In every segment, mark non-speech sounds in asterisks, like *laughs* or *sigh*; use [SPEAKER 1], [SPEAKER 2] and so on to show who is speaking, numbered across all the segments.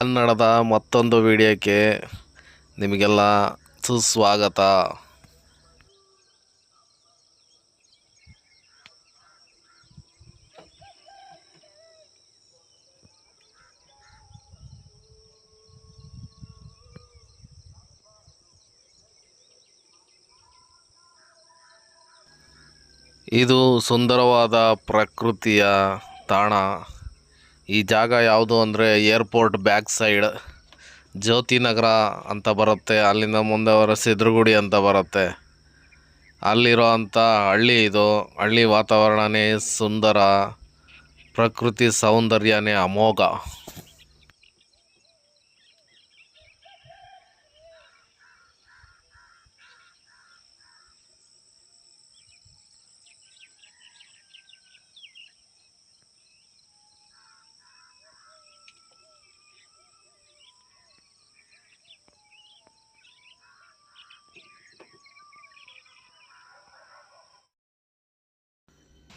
[SPEAKER 1] ಕನ್ನಡದ ಮತ್ತೊಂದು ವಿಡಿಯೋಕ್ಕೆ ನಿಮಗೆಲ್ಲ ಸುಸ್ವಾಗತ. ಇದು ಸುಂದರವಾದ ಪ್ರಕೃತಿಯ ತಾಣ. ಈ ಜಾಗ ಯಾವುದು ಅಂದರೆ airport back side. Jyoti Nagar ಅಂತ ಬರುತ್ತೆ. ಅಲ್ಲಿಂದ ಮುಂದೆ ಅವರ ಸಿದ್ರಗುಡಿ ಅಂತ ಬರುತ್ತೆ. ಅಲ್ಲಿರೋ ಹಳ್ಳಿ ಇದು. ಹಳ್ಳಿ ವಾತಾವರಣವೇ ಸುಂದರ. ಪ್ರಕೃತಿ ಸೌಂದರ್ಯನೇ ಅಮೋಘ.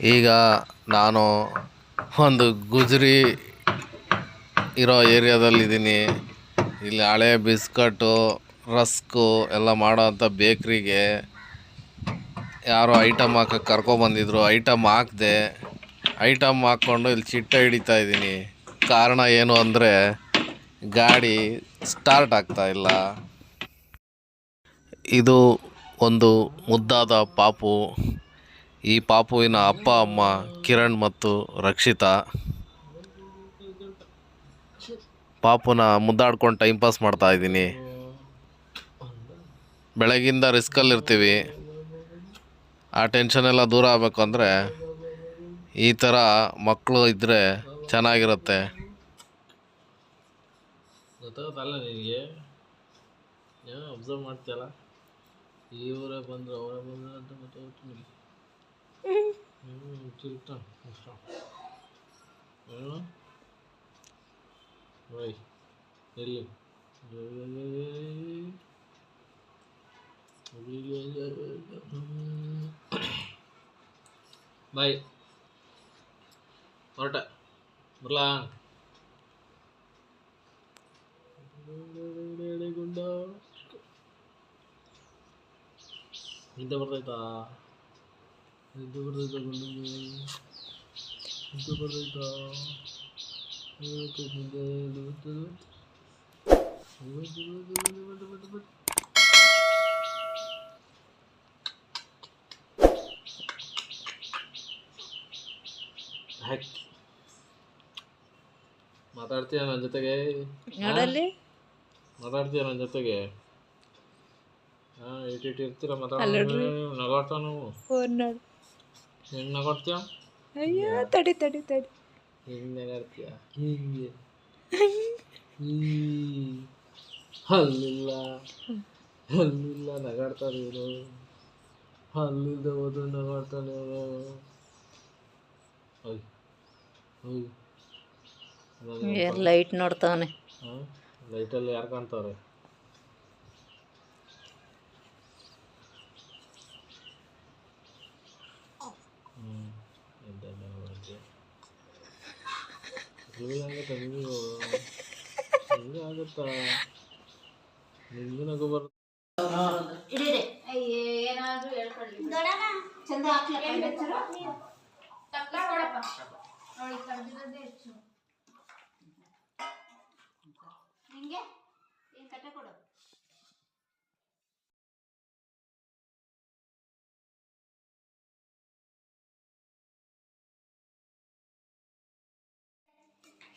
[SPEAKER 1] ಈಗ ನಾನು ಒಂದು ಗುಜರಿ ಇರೋ ಏರಿಯಾದಲ್ಲಿದ್ದೀನಿ. ಇಲ್ಲಿ ಹಳೆ ಬಿಸ್ಕಟ್ಟು, ರಸ್ಕು ಎಲ್ಲ ಮಾಡೋವಂಥ ಬೇಕ್ರಿಗೆ ಯಾರೋ ಐಟಮ್ ಹಾಕಕ್ಕೆ ಕರ್ಕೊಬಂದಿದ್ರು ಐಟಮ್ ಹಾಕ್ದೆ. ಐಟಮ್ ಹಾಕ್ಕೊಂಡು ಇಲ್ಲಿ ಚಿಟ್ಟ ಹಿಡಿತಾ ಇದ್ದೀನಿ. ಕಾರಣ ಏನು ಅಂದರೆ ಗಾಡಿ ಸ್ಟಾರ್ಟ್ ಆಗ್ತಾ ಇಲ್ಲ. ಇದು ಒಂದು ಮುದ್ದಾದ ಪಾಪು. ಈ ಪಾಪುವಿನ ಅಪ್ಪ, ಅಮ್ಮ, ಕಿರಣ್ ಮತ್ತು ರಕ್ಷಿತಾ ಪಾಪುನ ಮುದ್ದಾಡ್ಕೊಂಡು ಟೈಮ್ ಪಾಸ್ ಮಾಡ್ತಾ ಇದ್ದೀನಿ. ಬೆಳಗಿಂದ ರಿಸ್ಕಲ್ಲಿರ್ತೀವಿ ಆ ಟೆನ್ಷನ್ ಎಲ್ಲ ದೂರ ಆಗಬೇಕು ಅಂದರೆ ಈ ಥರ ಮಕ್ಕಳು ಇದ್ದರೆ ಚೆನ್ನಾಗಿರುತ್ತೆ.
[SPEAKER 2] ಗೊತ್ತಾಗುತ್ತಲ್ಲ ನಿನಗೆ? ಅಬ್ಸರ್ವ್ ಮಾಡ್ತೀಯಲ್ಲ? ಇವರೇ ಬಂದರು ಅವರೇ ಬಂದರು ಅಂತ ಗೊತ್ತಾಗುತ್ತೆ ನಿನಗೆ ಹ್ಞೂ ತಿರುಗ್ತಾನೆ ಇಷ್ಟ ಏನು ಓಯ್ ಎಲ್ಲಿ ಬಾಯ್ ಹೊರಟ ಬರಲಾ ಗುಂಡ ನಿದ್ದೆ ಬರ್ತೈತಾ ನಿದ್ದೆ ಬರ್ತೈತಾ ಗುಂಡಿಗೆ ನಿದ್ದೆ ಬರ್ತೈತಾ ಇವತ್ತು ನಿದ್ದೆ ಎಲ್ಲಿ ಬರ್ತದೆ ಇವತ್ತು ಇವತ್ತು ಇವತ್ತು ಇವತ್ತು ಇವತ್ತು ಹ್ಯಾಕ್ ಮಾತಾಡ್ತೀಯ ನನ್ನ ಜೊತೆಗೆ
[SPEAKER 3] ನೋಡಲ್ಲಿ
[SPEAKER 2] ಮಾತಾಡ್ತೀಯ ನನ್ನ ಜೊತೆಗೆ ಹಾಂ ಇಟ್ಟು ಇಟ್ಟು ಇರ್ತೀರ ಮಾತಾಡ ನಗಾಡ್ತಾವ ನಾವು
[SPEAKER 3] ಫೋನ್ ನೋಡು
[SPEAKER 2] ಹೆಂಗೆ ಕೊಡ್ತೀಯ
[SPEAKER 3] ಅಯ್ಯೋ ತಡಿ ತಡಿ ತಡಿ.
[SPEAKER 2] ಹೆಂಗೆ ನಗಾಡ್ತೀಯ? ಹಿಂಗೆ. *laughs* ಈ ಹಲ್ಲಿಲ್ಲ. ಹಲ್ಲಿಲ್ಲ ನಗಾಡ್ತಾರೆ ಇವರು ಹಲ್ಲಿಲ್ದ ಹೋದ್ರು ನಗಾಡ್ತಾನೆ ಇವರು
[SPEAKER 3] ಲೈಟ್ ನೋಡ್ತಾವನೆ.
[SPEAKER 2] ಲೈಟಲ್ಲಿ ಯಾರು ಕಾಣ್ತಾವ್ರೆ? ಆಗುತ್ತಾ ನಿಮಗೂ ಆಗುತ್ತಾ ನಿಮಗೂ ನಗು ಬರುತ್ತೆ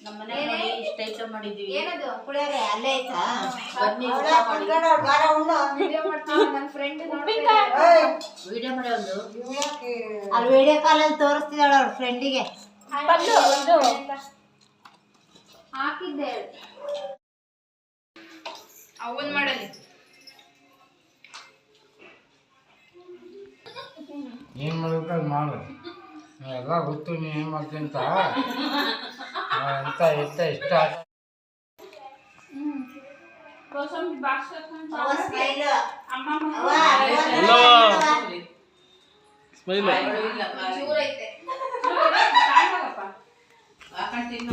[SPEAKER 4] ನಮ್ಮನೆ ನೋಡಿ ಇಷ್ಟ ಐಟಮ್ ಮಾಡಿದೀವಿ
[SPEAKER 5] ಪುಳಿಯೋಗರೆ? ಅಲ್ಲೇ ಐತಾ
[SPEAKER 4] ಬನ್ನಿ ಊಟ ಮಾಡಿ.
[SPEAKER 5] ವಿಡಿಯೋ
[SPEAKER 4] ವಿಡಿಯೋ ಮಾಡಿ ಒಂದು.
[SPEAKER 5] ಅಲ್ಲಿ ವಿಡಿಯೋ ಕಾಲಲ್ಲಿ ತೋರಿಸ್ತಿದ್ದಾಳ ಅವ್ರ ಫ್ರೆಂಡಿಗೆ
[SPEAKER 6] ಹಾಕಿದ್ದೆ. ಅವನ್ ಮಾಡಲಿ.
[SPEAKER 7] ಏನು ಮಾಡ್ಬೇಕಂತ ಮಾಡು. ಎಲ್ಲ ಗೊತ್ತು ನೀ ಏನ್ ಮಾಡ್ತೀನಿ ಅಂತ. *laughs* ಅಂತ ಇಷ್ಟ. ಇಷ್ಟ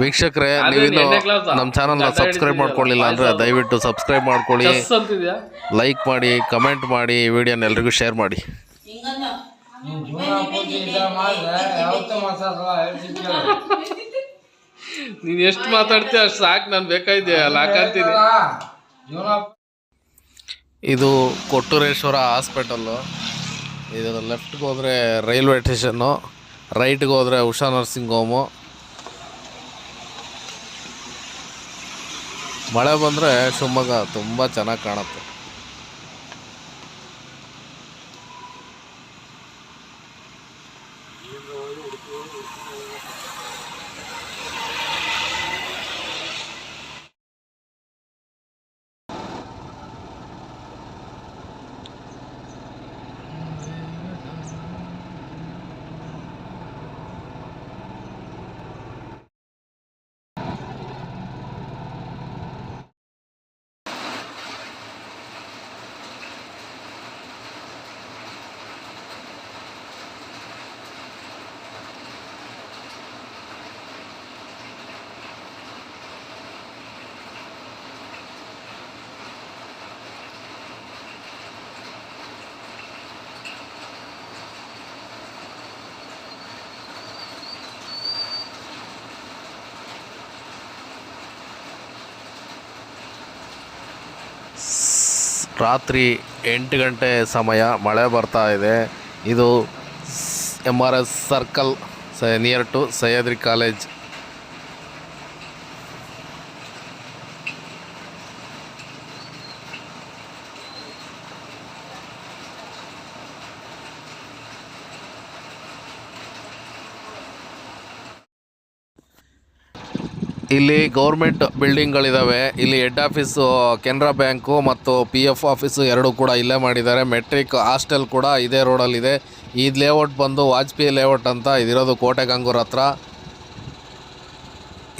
[SPEAKER 1] ವೀಕ್ಷಕರೇ ನೀವಿನ್ನು? ನಮ್ಮ ಚಾನಲ್ನ ಸಬ್ಸ್ಕ್ರೈಬ್ ಮಾಡ್ಕೊಳ್ಳಿಲ್ಲ ಅಂದರೆ ದಯವಿಟ್ಟು ಸಬ್ಸ್ಕ್ರೈಬ್ ಮಾಡ್ಕೊಳ್ಳಿ. ಲೈಕ್ ಮಾಡಿ ಕಮೆಂಟ್ ಮಾಡಿ ವಿಡಿಯೋನ ಎಲ್ರಿಗೂ ಶೇರ್ ಮಾಡಿ.
[SPEAKER 7] ಜೀವನ ಪೂರ್ತಿ ಮಾಡಿದ್ರೆ ಯಾವತ್ತೂ ಮಾತಾಡಲ್ಲ
[SPEAKER 2] ನೀನ್ ಎಷ್ಟು ಮಾತಾಡ್ತೀಯ ಅಷ್ಟು ಸಾಕು ನಾನು ಬೇಕಾಯ್ದೆ ಅಲ್ಲಿ ಹಾಕಂತೀನಿ.
[SPEAKER 1] ಇದು ಕೊಟ್ಟೂರೇಶ್ವರ ಹಾಸ್ಪಿಟಲ್ಲು ಇದು ಲೆಫ್ಟ್ಗೆ ಹೋದರೆ ರೈಲ್ವೆ ಸ್ಟೇಷನ್ನು ರೈಟ್ಗೆ ಹೋದರೆ ಉಷಾ ನರ್ಸಿಂಗ್ ಹೋಮು. ಮಳೆ ಬಂದರೆ ಶಿವಮೊಗ್ಗ ತುಂಬ ಚೆನ್ನಾಗಿ ಕಾಣುತ್ತೆ. ರಾತ್ರಿ ಎಂಟು ಗಂಟೆ ಸಮಯ ಮಳೆ ಬರ್ತಾ ಇದೆ. ಇದು ಎಂ ಆರ್ ಎಸ್ ಸರ್ಕಲ್, ಸ ನಿಯರ್ ಟು ಸಹ್ಯಾದ್ರಿ ಕಾಲೇಜ್ ಇಲ್ಲಿ ಗೌರ್ಮೆಂಟ್ ಬಿಲ್ಡಿಂಗ್ಗಳಿದ್ದಾವೆ ಇಲ್ಲಿ ಹೆಡ್ ಆಫೀಸು, ಕೆನರಾ ಬ್ಯಾಂಕು ಮತ್ತು ಪಿ ಎಫ್ ಆಫೀಸು ಎರಡೂ ಕೂಡ ಇಲ್ಲೇ ಮಾಡಿದ್ದಾರೆ. ಮೆಟ್ರಿಕ್ ಹಾಸ್ಟೆಲ್ ಕೂಡ ಇದೇ ರೋಡಲ್ಲಿದೆ. ಈ ಲೇಔಟ್ ಬಂದು ವಾಜಪೇಯಿ ಲೇಔಟ್ ಅಂತ ಇದಿರೋದು ಕೋಟೆ ಗಂಗೂರ್ ಹತ್ರ.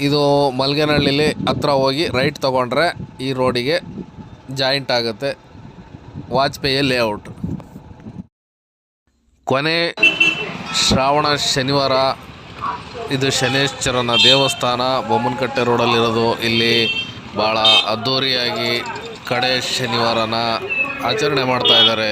[SPEAKER 1] ಇದು ಮಲ್ಗೆನಹಳ್ಳಿಲಿ ಹತ್ರ ಹೋಗಿ ರೈಟ್ ತೊಗೊಂಡ್ರೆ ಈ ರೋಡಿಗೆ ಜಾಯಿಂಟ್ ಆಗುತ್ತೆ ವಾಜಪೇಯಿ ಲೇಔಟ್. ಕೊನೆ ಶ್ರಾವಣ ಶನಿವಾರ ಇದು ಶನೇಶ್ವರನ ದೇವಸ್ಥಾನ. ಬೊಮ್ಮನಕಟ್ಟೆ ರೋಡಲ್ಲಿರೋದು. ಇಲ್ಲಿ ಭಾಳ ಅದ್ಧೂರಿಯಾಗಿ ಕಡೆ ಶನಿವಾರನ ಆಚರಣೆ ಮಾಡ್ತಾ ಇದ್ದಾರೆ.